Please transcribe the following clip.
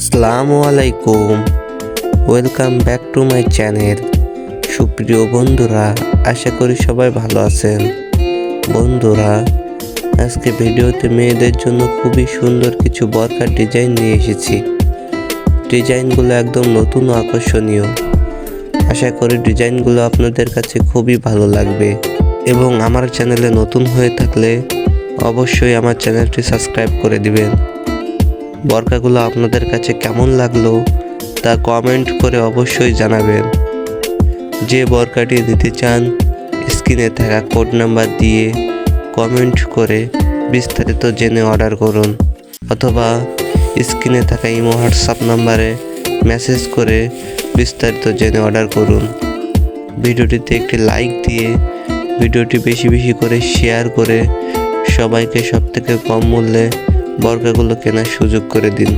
আসসালামু আলাইকুম। Welcome back to my channel সুপ্রিয় বন্ধুরা, আশা করি সবাই ভালো আছেন। বন্ধুরা, আজকে ভিডিওতে মেয়েদের জন্য খুবই সুন্দর কিছু বরকার ডিজাইন নিয়ে এসেছি। ডিজাইনগুলো একদম নতুন ও আকর্ষণীয়। আশা করি ডিজাইনগুলো আপনাদের কাছে খুবই ভালো লাগবে। এবং আমার চ্যানেলে নতুন হয়ে থাকলে অবশ্যই আমার চ্যানেলটি সাবস্ক্রাইব করে দিবেন। বরকাগুলো আপনাদের কাছে কেমন লাগল তা কমেন্ট করে অবশ্যই জানাবেন। যে বরকাটি নিতে চান, স্ক্রিনে থাকা কোড নাম্বার দিয়ে কমেন্ট করে বিস্তারিত জেনে অর্ডার করুন। অথবা স্ক্রিনে থাকা ইমো হোয়াটসঅ্যাপ নাম্বারে মেসেজ করে বিস্তারিত জেনে অর্ডার করুন। ভিডিওটিতে একটি লাইক দিয়ে ভিডিওটি বেশি বেশি করে শেয়ার করে সবাইকে সবথেকে কম মূল্যে বর্গাগুলো কেনার সুযোগ করে দিন।